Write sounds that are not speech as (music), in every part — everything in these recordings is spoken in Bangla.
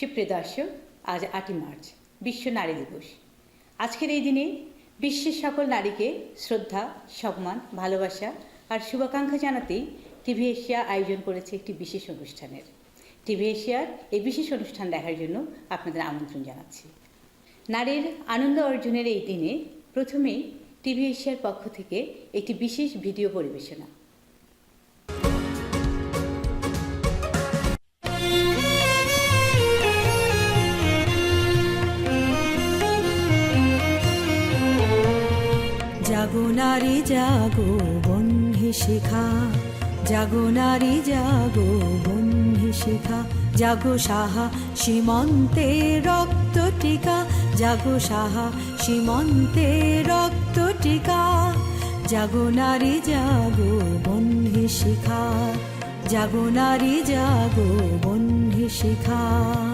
সুপ্রিয় দর্শক, আজ আটই মার্চ, বিশ্ব নারী দিবস। আজকের এই দিনে বিশ্বের সকল নারীকে শ্রদ্ধা, সম্মান, ভালোবাসা আর শুভাকাঙ্ক্ষা জানাতেই টিভি এশিয়া আয়োজন করেছে একটি বিশেষ অনুষ্ঠানের। টিভি এশিয়ার এই বিশেষ অনুষ্ঠান দেখার জন্য আপনাদের আমন্ত্রণ জানাচ্ছি। নারীর আনন্দ অর্জনের এই দিনে প্রথমেই টিভি এশিয়ার পক্ষ থেকে একটি বিশেষ ভিডিও পরিবেশনা। নারী জাগো বন্ধি শিখা। জাগো নারী জাগো বন্ধি শিখা। জাগো সাহা, সীমন্তে রক্ত টিকা। জাগো সাহা, সীমন্তে রক্ত টিকা। জাগো নারী জাগো বন্ধি শিখা। জাগো নারী জাগো বন্ধি শিখা।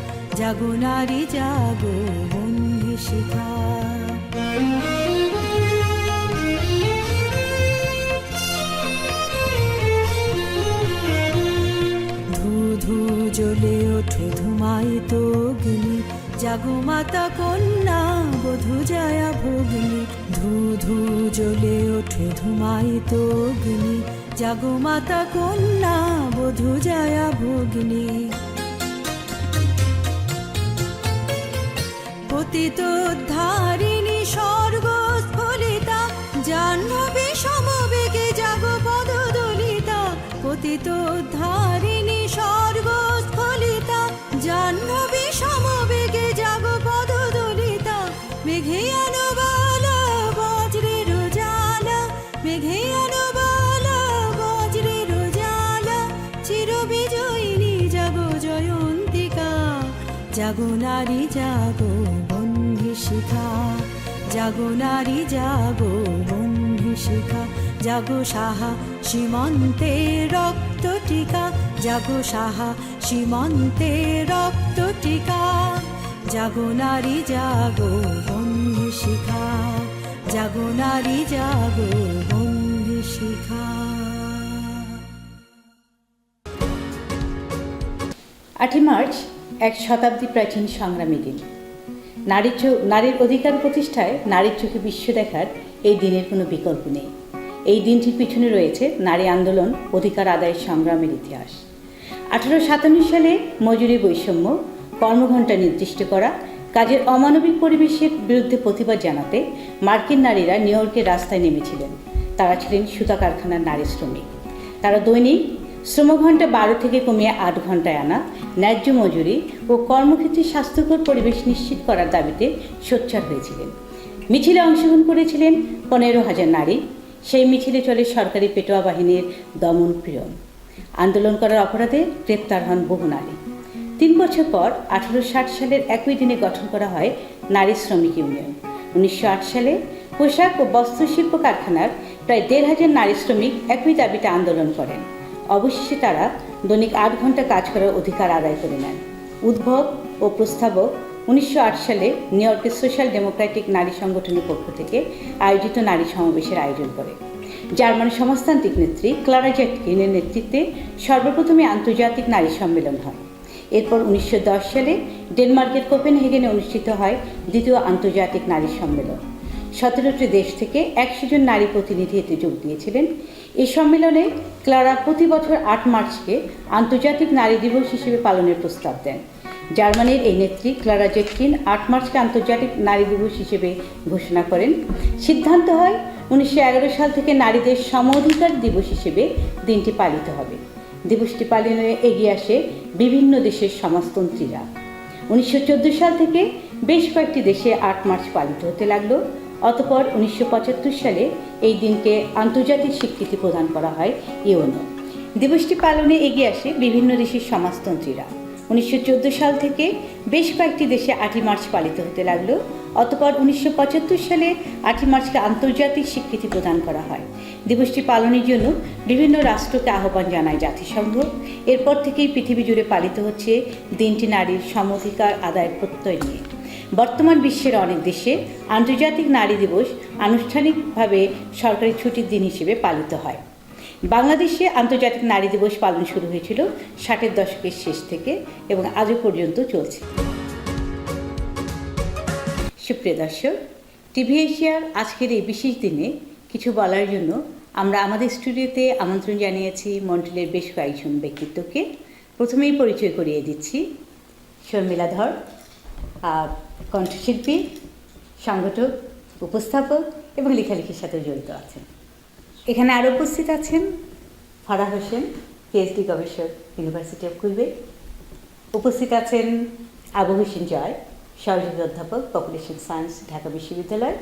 জাগো, নারী জাগো বন্ধি শিখা ধু ধু জ্বলে ওঠো ধুমায়িত অগ্নি। জাগো মাতা কন্যা, বধু জয়া ভগ্নি। ধু ধু জ্বলে ওঠো ধুমায়িত অগ্নি। জাগো মাতা কন্যা, বধু জয়া ভগ্নি। পতিত ধারিণী স্বর্গ স্ফলিতা জাহ্নবী সমবেগে জাগ পদদলিতা পতিত ধারিণী স্বর্গ স্ফলিতা জাহ্নবী শিখা, জাগো নারী, জাগো বন্ধু শিখা, জাগো সাহা, সীমন্তে রক্ত টিকা, জাগো সাহা, সীমন্তে রক্ত টিকা, জাগো নারী, জাগো বন্ধু শিখা, জাগো নারী, জাগো বন্ধু শিখা। আটই মার্চ, এক শতাব্দী প্রাচীন সংগ্রামী দিন। নারীর নারীর অধিকার প্রতিষ্ঠায় নারীর চোখে বিশ্ব দেখার এই দিনের কোনো বিকল্প নেই। এই দিনটির পিছনে রয়েছে নারী আন্দোলন, অধিকার আদায়ের সংগ্রামের ইতিহাস। আঠারো সাতান্ন সালে মজুরি বৈষম্য, কর্মঘণ্টা নির্দিষ্ট করা, কাজের অমানবিক পরিবেশের বিরুদ্ধে প্রতিবাদ জানাতে মার্কিন নারীরা নিউ ইয়র্কের রাস্তায় নেমেছিলেন। তারা ছিলেন সুতা কারখানার নারী শ্রমিক। তারা দৈনিক শ্রমঘণ্টা বারো থেকে কমিয়ে আট ঘন্টায় আনা ন্যায্য মজুরি ও কর্মক্ষেত্রে স্বাস্থ্যকর পরিবেশ নিশ্চিত করার দাবিতে সোচ্চার হয়েছিলেন। মিছিলে অংশগ্রহণ করেছিলেন পনেরো হাজার নারী। সেই মিছিলে চলে সরকারি পেটোয়া বাহিনীর দমন পীড়ন। আন্দোলন করার অপরাধে গ্রেপ্তার হন বহু নারী। তিন বছর পর আঠারোশো ষাট সালের একই দিনে গঠন করা হয় নারী শ্রমিক ইউনিয়ন। উনিশশো আট সালে পোশাক ও বস্ত্রশিল্প কারখানার প্রায় দেড় হাজার নারী শ্রমিক একই দাবিতে আন্দোলন করেন। অবশেষে তারা দৈনিক আট ঘণ্টা কাজ করার অধিকার আদায় করে নেন। উদ্ভব ও প্রস্তাবক উনিশশো আট সালে নিউ ইয়র্কের সোশ্যাল ডেমোক্রেটিক নারী সংগঠনের পক্ষ থেকে আয়োজিত নারী সমাবেশের আয়োজন করে। জার্মানি সমাজতান্ত্রিক নেত্রী ক্লারা জ্যাটকিনের নেতৃত্বে সর্বপ্রথমে আন্তর্জাতিক নারী সম্মেলন হয়। এরপর উনিশশো দশ সালে ডেনমার্কের কোপেনহেগেনে অনুষ্ঠিত হয় দ্বিতীয় আন্তর্জাতিক নারী সম্মেলন। সতেরোটি দেশ থেকে একশো জন নারী প্রতিনিধি এতে যোগ দিয়েছিলেন। এই সম্মেলনে ক্লারা প্রতি বছর আট মার্চকে আন্তর্জাতিক নারী দিবস হিসেবে পালনের প্রস্তাব দেন। জার্মানির এই নেত্রী ক্লারা জেটকিন আট মার্চকে আন্তর্জাতিক নারী দিবস হিসেবে ঘোষণা করেন। সিদ্ধান্ত হয় উনিশশো এগারো সাল থেকে নারীদের সম অধিকার দিবস হিসেবে দিনটি পালিত হবে। দিবসটি পালনে এগিয়ে আসে বিভিন্ন দেশের সমাজতন্ত্রীরা। উনিশশো চোদ্দ সাল থেকে বেশ কয়েকটি দেশে আট মার্চ পালিত হতে লাগল। অতপর উনিশশো পঁচাত্তর সালে এই দিনকে আন্তর্জাতিক স্বীকৃতি প্রদান করা হয় ইউনো দিবসটি পালনে এগিয়ে আসে বিভিন্ন দেশের সমাজতন্ত্রীরা। উনিশশো চোদ্দ সাল থেকে বেশ কয়েকটি দেশে আটই মার্চ পালিত হতে লাগল। অতপর উনিশশো পঁচাত্তর সালে আটই মার্চকে আন্তর্জাতিক স্বীকৃতি প্রদান করা হয়। দিবসটি পালনের জন্য বিভিন্ন রাষ্ট্রকে আহ্বান জানায় জাতিসংঘ। এরপর থেকেই পৃথিবী জুড়ে পালিত হচ্ছে দিনটি নারীর সমঅধিকার আদায়ের প্রত্যয় নিয়ে। বর্তমান বিশ্বের অনেক দেশে আন্তর্জাতিক নারী দিবস আনুষ্ঠানিকভাবে সরকারি ছুটির দিন হিসেবে পালিত হয়। বাংলাদেশে আন্তর্জাতিক নারী দিবস পালন শুরু হয়েছিল ষাটের দশকের শেষ থেকে এবং আজও পর্যন্ত চলছে। সুপ্রিয় দর্শক টিভি এশিয়ার আজকের এই বিশেষ দিনে কিছু বলার জন্য আমরা আমাদের স্টুডিওতে আমন্ত্রণ জানিয়েছি মন্ডলের বেশ কয়েকজন ব্যক্তিত্বকে। প্রথমেই পরিচয় করিয়ে দিচ্ছি শর্মিলা ধর কণ্ঠশিল্পী, সংগঠক, উপস্থাপক এবং লেখালেখির সাথে জড়িত আছেন। এখানে আরও উপস্থিত আছেন ফারাহ হোসেন পিএইচডি গবেষক ইউনিভার্সিটি অফ কুইবে উপস্থিত আছেন আবু হোসেন জয়, সহযোগী অধ্যাপক পপুলেশন সায়েন্স ঢাকা বিশ্ববিদ্যালয়,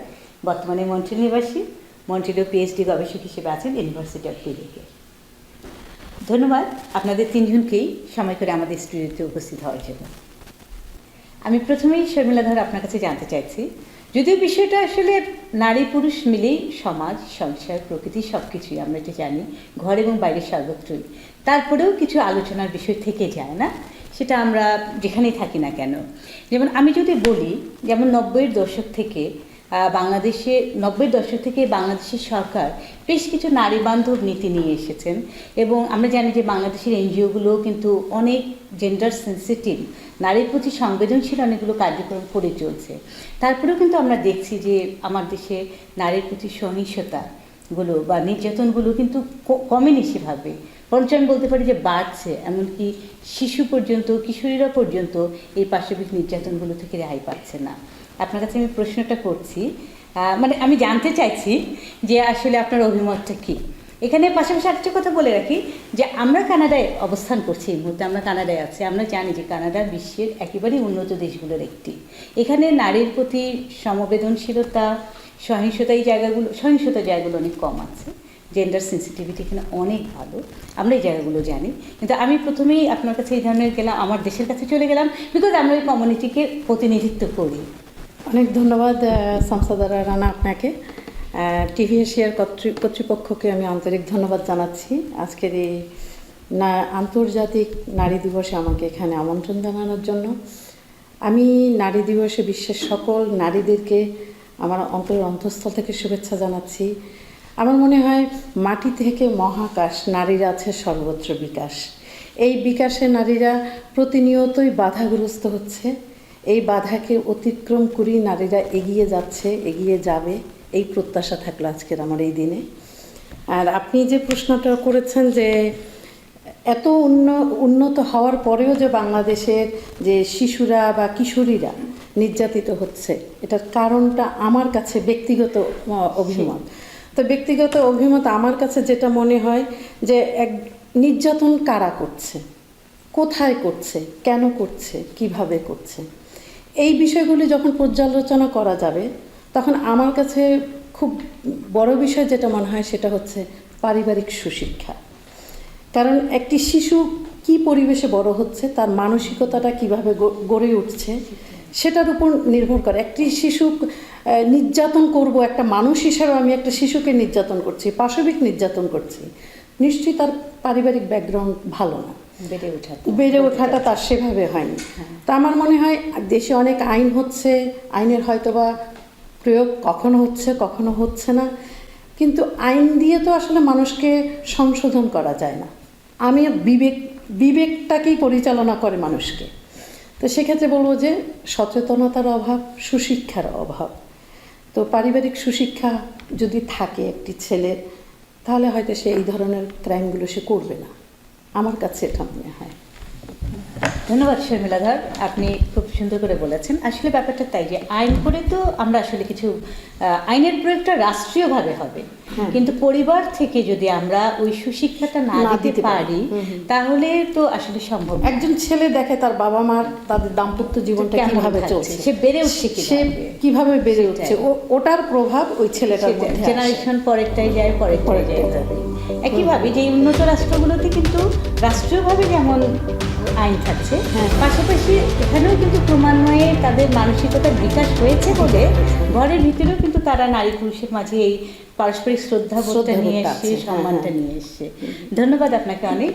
বর্তমানে মন্ট্রিল নিবাসী। মন্ট্রিলেও পিএইচডি গবেষক হিসেবে আছেন ইউনিভার্সিটি অফ কুইবেকে ধন্যবাদ, আপনাদের তিনজনকেই সময় করে আমাদের স্টুডিওতে উপস্থিত হওয়ার জন্য। আমি প্রথমেই শর্মিলা ধর আপনার কাছে জানতে চাইছি, যদিও বিষয়টা আসলে নারী পুরুষ মিলেই সমাজ, সংসার, প্রকৃতি সব কিছুই আমরা এটা জানি, ঘর এবং বাইরে সর্বত্রই। তারপরেও কিছু আলোচনার বিষয় থেকে যায় না, সেটা আমরা যেখানেই থাকি না কেন। যেমন আমি যদি বলি, যেমন নব্বইয়ের দশক থেকে বাংলাদেশে নব্বই দশক থেকে বাংলাদেশের সরকার বেশ কিছু নারী বান্ধব নীতি নিয়ে এসেছেন এবং আমরা জানি যে বাংলাদেশের এনজিওগুলো কিন্তু অনেক জেন্ডার সেন্সিটিভ নারীর প্রতি সংবেদনশীল অনেকগুলো কার্যক্রম করে চলছে। তারপরেও কিন্তু আমরা দেখছি যে আমার দেশে নারীর প্রতি সহিংসতাগুলো বা নির্যাতনগুলো কিন্তু কমেনি সেভাবে বরঞ্চ আমি বলতে পারি যে বাড়ছে, এমনকি শিশু পর্যন্ত, কিশোরীরা পর্যন্ত এই পাশবিক নির্যাতনগুলো থেকে রেহাই পাচ্ছে না। আপনার কাছে আমি প্রশ্নটা করছি মানে আমি জানতে চাইছি যে আসলে আপনার অভিমতটা কী। এখানে পাশাপাশি আরেকটা কথা বলে রাখি যে আমরা কানাডায় অবস্থান করছি এই মুহূর্তে, আমরা কানাডায় আছি। আমরা জানি যে কানাডা বিশ্বের একেবারেই উন্নত দেশগুলোর একটি। এখানে নারীর প্রতি সমবেদনশীলতা, সহিংসতা এই জায়গাগুলো, সহিংসতা জায়গাগুলো অনেক কম আছে। জেন্ডার সেন্সিটিভিটি এখানে অনেক ভালো। আমরা এই জায়গাগুলো জানি। কিন্তু আমি প্রথমেই আপনার কাছে এই ধরনের গেলাম, আমার দেশের কাছে চলে গেলাম বিকজ আমরা এই কমিউনিটিকে প্রতিনিধিত্ব করি। অনেক ধন্যবাদ শামসাদারা রানা আপনাকে। টিভি এশিয়ার কর্তৃপক্ষকে আমি আন্তরিক ধন্যবাদ জানাচ্ছি। আজকের এই না, আন্তর্জাতিক নারী দিবসে আমাকে এখানে আমন্ত্রণ জানানোর জন্য। আমি নারী দিবসে বিশ্বের সকল নারীদেরকে আমার অন্তরের অন্তঃস্থল থেকে শুভেচ্ছা জানাচ্ছি। আমার মনে হয় মাটি থেকে মহাকাশ নারীর আছে সর্বত্র বিকাশ। এই বিকাশে নারীরা প্রতিনিয়তই বাধাগ্রস্ত হচ্ছে। এই বাধাকে অতিক্রম করেই নারীরা এগিয়ে যাচ্ছে, এগিয়ে যাবে, এই প্রত্যাশা থাকল আজকের আমার এই দিনে। আর আপনি যে প্রশ্নটা করেছেন যে এত উন্ন, উন্নত হওয়ার পরেও যে বাংলাদেশের যে শিশুরা বা কিশোরীরা নির্যাতিত হচ্ছে, এটার কারণটা আমার কাছে ব্যক্তিগত অভিমত। তো ব্যক্তিগত অভিমত আমার কাছে যেটা মনে হয় যে এক নির্যাতন কারা করছে? কোথায় করছে? কেন করছে? কীভাবে করছে? এই বিষয়গুলি যখন পর্যালোচনা করা যাবে, তখন আমার কাছে খুব বড় বিষয় যেটা মনে হয় সেটা হচ্ছে পারিবারিক সুশিক্ষা। কারণ একটি শিশু কি পরিবেশে বড় হচ্ছে, তার মানসিকতাটা কীভাবে গড়ে উঠছে, সেটার উপর নির্ভর করে। একটি শিশু নির্যাতন করব, একটা মানুষ হিসাবে আমি একটা শিশুকে নির্যাতন করছি, পাশবিক নির্যাতন করছি, নিশ্চয়ই তার পারিবারিক ব্যাকগ্রাউন্ড ভালো না। বেড়ে ওঠা বেড়ে ওঠাটা তার সেভাবে হয়নি। তা আমার মনে হয় দেশে অনেক আইন হচ্ছে আইনের হয়তোবা প্রয়োগ কখনো হচ্ছে কখনো হচ্ছে না। কিন্তু আইন দিয়ে তো আসলে মানুষকে সংশোধন করা যায় না। আমি বিবেক বিবেকটাকেই পরিচালনা করে মানুষকে। তো সেক্ষেত্রে বলব যে সচেতনতার অভাব সুশিক্ষার অভাব। তো পারিবারিক সুশিক্ষা যদি থাকে একটি ছেলের তাহলে হয়তো সে এই ধরনের ক্রাইমগুলো সে করবে না। আমার কাছে এটা মনে হয়। ধন্যবাদ শর্মিলাধার। আপনি সুন্দর করে বলেছেন আসলে ব্যাপারটা তাই যে আইন করে তো আমরা আসলে কিছু আইনের প্রয়োগটা রাষ্ট্রীয়ভাবে হবে হ্যাঁ। কিন্তু পরিবার থেকে যদি আমরা ওই সুশিক্ষাটা না দিতে পারি। পারি। তাহলে তো আসলে সম্ভব একজন ছেলে দেখে তার বাবা মার তাদের দাম্পত্য জীবনটা কীভাবে চলছে সে বেড়ে উঠছে সে কীভাবে? বেড়ে উঠছে ওটার প্রভাব ওই ছেলেটার মধ্যে জেনারেশন পরেরটাই যায় পরেরটাই পরেরটাই যায় যায়। একইভাবে যে উন্নত রাষ্ট্রগুলোতে কিন্তু রাষ্ট্রীয়ভাবে যেমন আইন থাকছে হ্যাঁ। পাশাপাশি এখানেও কিন্তু ক্রমান্বয়ে তাদের মানসিকতার বিকাশ হয়েছে বলে ঘরের ভিতরেও কিন্তু তারা নারী পুরুষের মাঝে এই পারস্পরিক শ্রদ্ধাবোধটা নিয়ে এসছে হ্যাঁ, সম্মানটা হ্যাঁ। নিয়ে এসছে। ধন্যবাদ আপনাকে অনেক।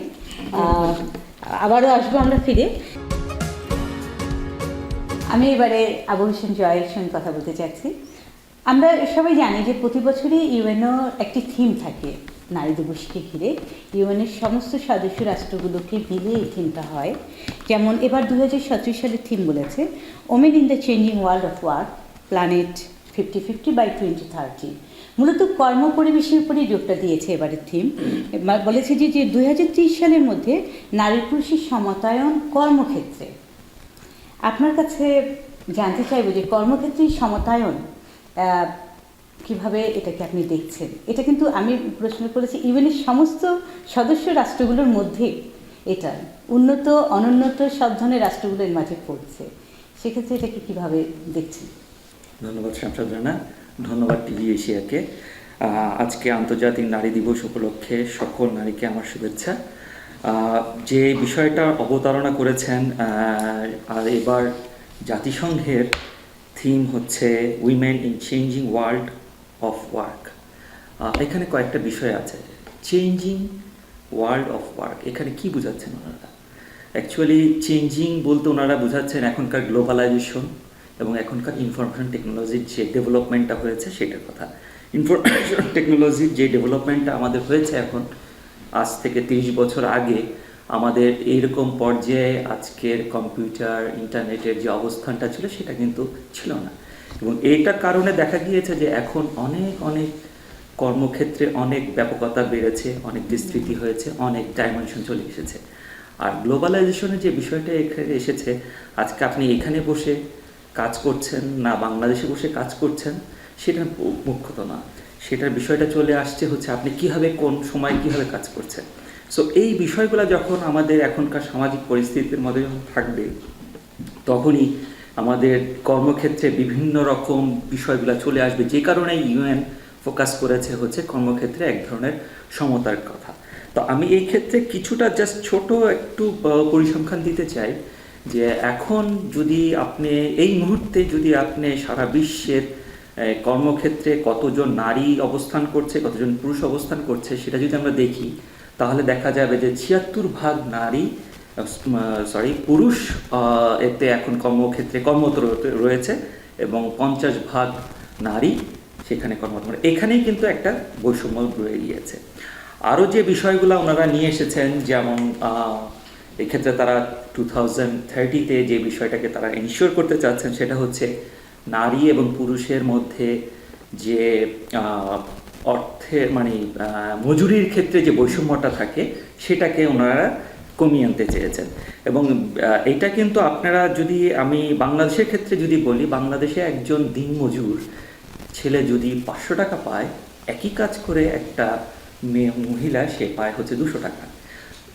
আবারও আসব আমরা ফিরে। আমি এবারে আবু হোসেন জয়ের সঙ্গে কথা বলতে চাচ্ছি। আমরা সবাই জানি যে প্রতি বছরই ইউএনও একটি থিম থাকে। নারী দিবসকে ঘিরে ইউএনের সমস্ত সদস্য রাষ্ট্রগুলোকে মিলে এই থিমটা হয়। যেমন এবার দু হাজার সতেরো সালের থিম বলেছে women in the changing world of work planet fifty fifty by twenty thirty মূলত কর্ম পরিবেশের উপরেই জোরটা দিয়েছে এবারের থিম। বলেছে যে যে দুই হাজার ত্রিশ সালের মধ্যে নারী পুরুষের সমতায়ন কর্মক্ষেত্রে। আপনার কাছে জানতে চাইব যে কর্মক্ষেত্রে সমতায়ন কীভাবে এটাকে আপনি দেখছেন? এটা কিন্তু আমি প্রশ্ন করেছি ইউএনের সমস্ত সদস্য রাষ্ট্রগুলোর মধ্যে এটা উন্নত, অনুন্নত সব ধরনের রাষ্ট্রগুলোর মাঝে পড়ছে। সেক্ষেত্রে এটাকে কীভাবে দেখছেন? ধন্যবাদ শামসাদ রানা। ধন্যবাদ টিভি এশিয়াকে। আজকে আন্তর্জাতিক নারী দিবস উপলক্ষে সকল নারীকে আমার শুভেচ্ছা। যে বিষয়টা অবতারণা করেছেন আর এবার জাতিসংঘের থিম হচ্ছে women in changing world of work এখানে কয়েকটা বিষয় আছে। চেঞ্জিং ওয়ার্ল্ড অফ ওয়ার্ক এখানে কি বোঝাচ্ছেন ওনারা? অ্যাকচুয়ালি চেঞ্জিং বলতে ওনারা বোঝাচ্ছেন এখনকার গ্লোবালাইজেশন এবং এখনকার ইনফরমেশন টেকনোলজির যে ডেভেলপমেন্টটা হয়েছে, সেটার কথা। ইনফরমেশন টেকনোলজির (coughs) যে ডেভেলপমেন্টটা আমাদের হয়েছে এখন, আজ থেকে তিরিশ বছর আগে, আমাদের এইরকম পর্যায়ে আজকের কম্পিউটার ইন্টারনেটের যে অবস্থানটা ছিল, সেটা কিন্তু ছিল না। এবং এইটার কারণে দেখা গিয়েছে যে এখন অনেক অনেক কর্মক্ষেত্রে অনেক ব্যাপকতা বেড়েছে, অনেক বিস্তৃতি হয়েছে, অনেক ডাইমেনশন চলে এসেছে। আর গ্লোবালাইজেশনের যে বিষয়টা এখানে এসেছে, আজকে আপনি এখানে বসে কাজ করছেন না বাংলাদেশে বসে কাজ করছেন, সেটা মুখ্যত না। সেটার বিষয়টা চলে আসছে হচ্ছে আপনি কীভাবে কোন সময় কীভাবে কাজ করছেন। সো এই বিষয়গুলো যখন আমাদের এখনকার সামাজিক পরিস্থিতির মধ্যে যখন থাকবে, তখনই আমাদের কর্মক্ষেত্রে বিভিন্ন রকম বিষয়গুলো চলে আসবে। যে কারণে ইউএন ফোকাস করেছে হচ্ছে কর্মক্ষেত্রে এক ধরনের সমতার কথা। তো আমি এই ক্ষেত্রে কিছুটা জাস্ট ছোট একটু পরিসংখ্যান দিতে চাই যে এখন যদি আপনি, এই মুহূর্তে যদি আপনি সারা বিশ্বের কর্মক্ষেত্রে কতজন নারী অবস্থান করছে, কতজন পুরুষ অবস্থান করছে, সেটা যদি আমরা দেখি, তাহলে দেখা যাবে যে ছিয়াত্তর ভাগ নারী সরি পুরুষ এতে এখন কর্মক্ষেত্রে কর্মরত রয়ে- রয়েছে এবং পঞ্চাশ ভাগ নারী সেখানে কর্মরত। মানে এখানেই কিন্তু একটা বৈষম্য রয়ে গিয়েছে আরও যে বিষয়গুলো ওনারা নিয়ে এসেছেন, যেমন এক্ষেত্রে তারা টু থাউজেন্ড থার্টিতে যে বিষয়টাকে তারা এনশিওর করতে চাচ্ছেন সেটা হচ্ছে নারী এবং পুরুষের মধ্যে যে অর্থের মানে মজুরির ক্ষেত্রে যে বৈষম্যটা থাকে, সেটাকে ওনারা কমিয়ে আনতে চেয়েছেন। এবং এটা কিন্তু আপনারা যদি আমি বাংলাদেশের ক্ষেত্রে যদি বলি, বাংলাদেশে একজন দিনমজুর ছেলে যদি পাঁচশো টাকা পায়, একই কাজ করে একটা মেয়ে, মহিলা, সে পায় হচ্ছে দুশো টাকা।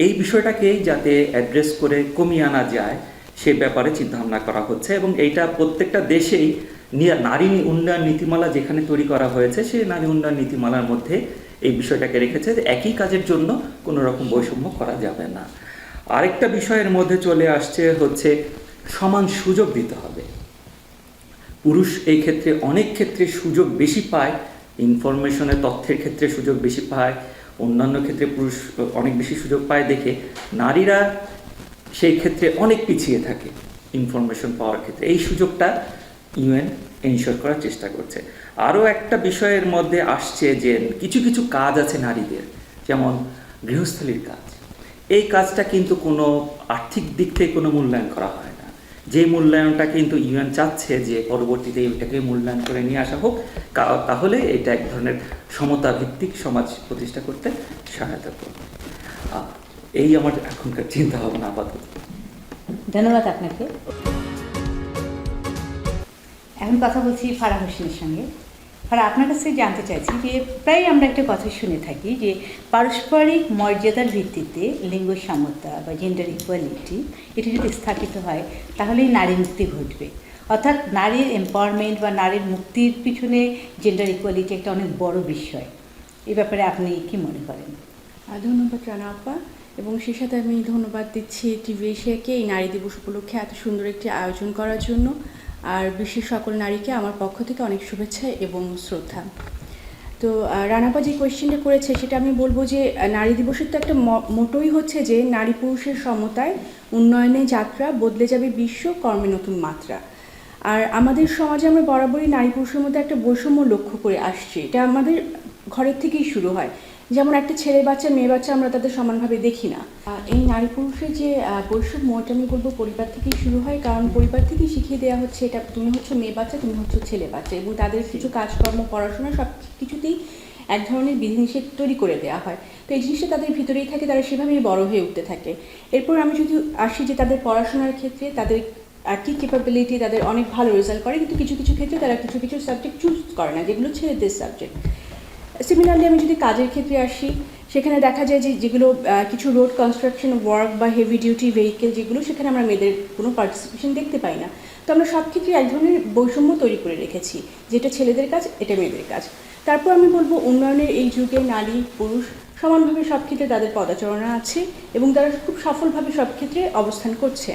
এই বিষয়টাকেই যাতে অ্যাড্রেস করে কমিয়ে আনা যায়, সে ব্যাপারে চিন্তাভাবনা করা হচ্ছে এবং এইটা প্রত্যেকটা দেশেই নারী উন্নয়ন নীতিমালা যেখানে তৈরি করা হয়েছে, সেই নারী উন্নয়ন নীতিমালার মধ্যে এই বিষয়টাকে রেখেছে যে একই কাজের জন্য কোনো রকম বৈষম্য করা যাবে না। আরেকটা বিষয়ের মধ্যে চলে আসছে হচ্ছে সমান সুযোগ দিতে হবে। পুরুষ এই ক্ষেত্রে অনেক ক্ষেত্রে সুযোগ বেশি পায় ইনফরমেশনের তথ্যের ক্ষেত্রে সুযোগ বেশি পায়, অন্যান্য ক্ষেত্রে পুরুষ অনেক বেশি সুযোগ পায়। দেখে নারীরা সেই ক্ষেত্রে অনেক পিছিয়ে থাকে ইনফরমেশন পাওয়ার ক্ষেত্রে। এই সুযোগটা ইউএন এনশোর করার চেষ্টা করছে। আরও একটা বিষয়ের মধ্যে আসছে যে কিছু কিছু কাজ আছে নারীদের, যেমন গৃহস্থলীর কাজ। এই কাজটা কিন্তু কোনো আর্থিক দিক থেকে কোনো মূল্যায়ন করা হয় না। যে মূল্যায়নটা কিন্তু ইউএন চাচ্ছে যে পরবর্তীতে এটাকে মূল্যায়ন করে নিয়ে আসা হোক তাহলে এটা এক ধরনের সমতা ভিত্তিক সমাজ প্রতিষ্ঠা করতে সহায়তা করবে। এই আমার এখনকার চিন্তা ভাবনা আপাতত। ধন্যবাদ আপনাকে। এখন কথা বলছি ফারা হোসেনের সঙ্গে। ফারা আপনার কাছ জানতে চাইছি যে প্রায় আমরা একটা কথা শুনে থাকি যে পারস্পরিক মর্যাদার ভিত্তিতে লিঙ্গ সমতা বা জেন্ডার ইকুয়ালিটি এটি যদি স্থাপিত হয়, তাহলেই নারী মুক্তি ঘটবে। অর্থাৎ নারীর এম্পাওয়ারমেন্ট বা নারীর মুক্তির পিছনে জেন্ডার ইকুয়ালিটি একটা অনেক বড় বিষয়। এ ব্যাপারে আপনি কি মনে করেন? ধন্যবাদ রানা আপা। এবং সেই সাথে আমি ধন্যবাদ দিচ্ছি টিভি এশিয়াকে এই নারী দিবস উপলক্ষে এত সুন্দর একটি আয়োজন করার জন্য। আর বিশ্বের সকল নারীকে আমার পক্ষ থেকে অনেক শুভেচ্ছা এবং শ্রদ্ধা। তো রানাপা যে কোয়েশ্চেনটা করেছে, সেটা আমি বলব যে নারী দিবসের তো একটা মোটোই হচ্ছে যে, নারী পুরুষের সমতায় উন্নয়নে যাত্রা বদলে যাবে বিশ্ব কর্মে নতুন মাত্রা। আর আমাদের সমাজে আমরা বরাবরই নারী পুরুষের মধ্যে একটা বৈষম্য লক্ষ্য করে আসছি। এটা আমাদের ঘরের থেকেই শুরু হয়। যেমন একটা ছেলে বাচ্চা, মেয়ে বাচ্চা আমরা তাদের সমানভাবে দেখি না। এই নারী পুরুষের যে বৈষম্য, এটা আমি বলব পরিবার থেকেই শুরু হয়। কারণ পরিবার থেকেই শিখিয়ে দেওয়া হচ্ছে এটা, তুমি হচ্ছে মেয়ে বাচ্চা, তুমি হচ্ছে ছেলে বাচ্চা। এবং তাদের কিছু কাজকর্ম, পড়াশোনা সব কিছুতেই এক ধরনের বিধিনিষেধ তৈরি করে দেওয়া হয়। তো এই জিনিসটা তাদের ভিতরেই থাকে, তারা সেভাবেই বড় হয়ে উঠতে থাকে। এরপর আমি যদি আসি যে তাদের পড়াশোনার ক্ষেত্রে, তাদের আর্থিক ক্যাপাবিলিটি তাদের অনেক ভালো রেজাল্ট করে। কিন্তু কিছু কিছু ক্ষেত্রে তারা কিছু কিছু সাবজেক্ট চুজ করে না, যেগুলো ছেলেদের সাবজেক্ট সিমিলারলি আমি যদি কাজের ক্ষেত্রে আসি, সেখানে দেখা যায় যে যেগুলো কিছু রোড কনস্ট্রাকশন ওয়ার্ক বা হেভি ডিউটি ভেহিকেল যেগুলো, সেখানে আমরা মেয়েদের কোনো পার্টিসিপেশন দেখতে পাই না। তো আমরা সব ক্ষেত্রে এক ধরনের বৈষম্য তৈরি করে রেখেছি। যেটা ছেলেদের কাজ, এটা মেয়েদের কাজ। তারপর আমি বলব, উন্নয়নের এই যুগে নারী, পুরুষ সমানভাবে সব ক্ষেত্রে তাদের পদাচারণা আছে এবং তারা খুব সফলভাবে সব ক্ষেত্রে অবস্থান করছে।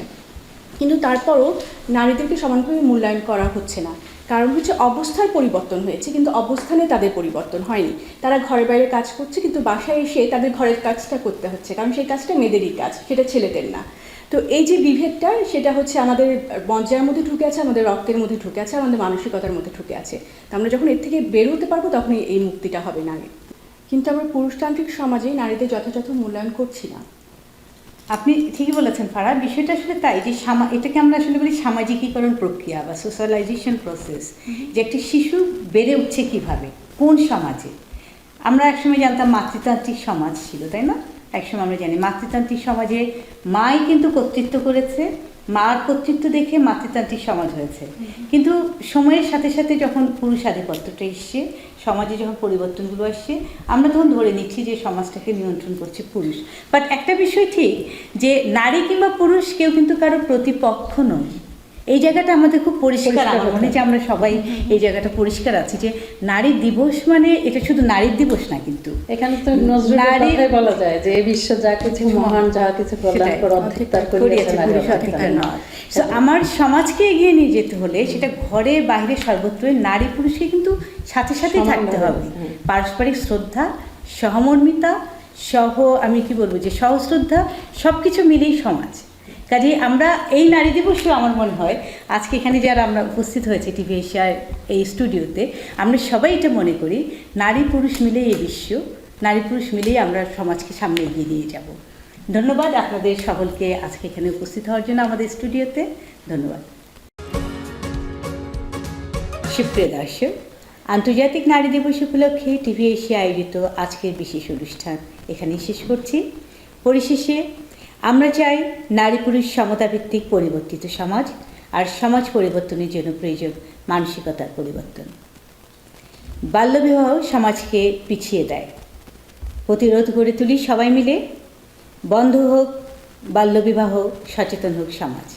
কিন্তু তারপরও নারীদেরকে সমানভাবে মূল্যায়ন করা হচ্ছে না। কারণ হচ্ছে অবস্থার পরিবর্তন হয়েছে, কিন্তু অবস্থানে তাদের পরিবর্তন হয়নি। তারা ঘরের বাইরে কাজ করছে, কিন্তু বাসায় এসে তাদের ঘরের কাজটা করতে হচ্ছে, কারণ সেই কাজটা মেয়েদেরই কাজ, সেটা ছেলেদের না। তো এই যে বিভেদটা, সেটা হচ্ছে আমাদের মজ্জার মধ্যে ঢুকে আছে, আমাদের রক্তের মধ্যে ঢুকে আছে, আমাদের মানসিকতার মধ্যে ঢুকে আছে। তো আমরা যখন এর থেকে বেরোতে পারব, তখনই এই মুক্তিটা হবে নারী কিন্তু আমরা পুরুষতান্ত্রিক সমাজে নারীদের যথাযথ মূল্যায়ন করছি না। আপনি ঠিকই বলেছেন ফারা বিষয়টা আসলে তাই যে সামা এটাকে আমরা আসলে বলি সামাজিকীকরণ প্রক্রিয়া বা সোশ্যালাইজেশন প্রসেস যে একটি শিশু বেড়ে উঠছে কীভাবে কোন সমাজে? আমরা একসময় জানতাম মাতৃতান্ত্রিক সমাজ ছিল তাই না? একসময় আমরা জানি মাতৃতান্ত্রিক সমাজে মাই কিন্তু কর্তৃত্ব করেছে মার কর্তৃত্ব দেখে মাতৃতান্ত্রিক সমাজ হয়েছে। কিন্তু সময়ের সাথে সাথে যখন পুরুষ আধিপত্যটা এসছে সমাজে যখন পরিবর্তনগুলো আসছে, আমরা তখন ধরে নিচ্ছি যে সমাজটাকে নিয়ন্ত্রণ করছে পুরুষ। বাট একটা বিষয় ঠিক, যে নারী কিংবা পুরুষ কেউ কিন্তু কারও প্রতিপক্ষ নয়। এই জায়গাটা আমাদের খুব পরিষ্কার মনে যে আমরা সবাই এই জায়গাটা পরিষ্কার আছি যে নারী দিবস মানে এটা শুধু নারীর দিবস না কিন্তু এখানে তো কথাই বলা যায় যে এই বিশ্ব যা কিছু মহান যা কিছু নারী আমার সমাজকে এগিয়ে নিয়ে যেতে হলে সেটা ঘরে বাইরে সর্বত্রই নারী পুরুষকে কিন্তু সাথে সাথে থাকতে হবে। পারস্পরিক শ্রদ্ধা সহমর্মিতা সহ আমি কি বলব যে সহশ্রদ্ধা সব কিছু মিলেই সমাজ। কাজে আমরা এই নারী দিবসও আমার মনে হয়, আজকে এখানে যারা আমরা উপস্থিত হয়েছে টিভি এশিয়ার এই স্টুডিওতে, আমরা সবাই এটা মনে করি, নারী পুরুষ মিলেই এই বিশ্ব, নারী পুরুষ মিলেই আমরা সমাজকে সামনে এগিয়ে নিয়ে যাব। ধন্যবাদ আপনাদের সকলকে আজকে এখানে উপস্থিত হওয়ার জন্য আমাদের স্টুডিওতে, ধন্যবাদ। সুপ্রিয় দর্শক, আন্তর্জাতিক নারী দিবস উপলক্ষে টিভি এশিয়া আয়োজিত আজকের বিশেষ অনুষ্ঠান এখানেই শেষ করছি। পরিশেষে আমরা চাই নারী পুরুষ সমতাভিত্তিক পরিবর্তিত সমাজ আর সমাজ পরিবর্তনের জন্য প্রয়োজন মানসিকতার পরিবর্তন। বাল্যবিবাহ সমাজকে পিছিয়ে দেয়। প্রতিরোধ গড়ে তুলি সবাই মিলে। বন্ধ হোক, বাল্যবিবাহ সচেতন হোক সমাজ।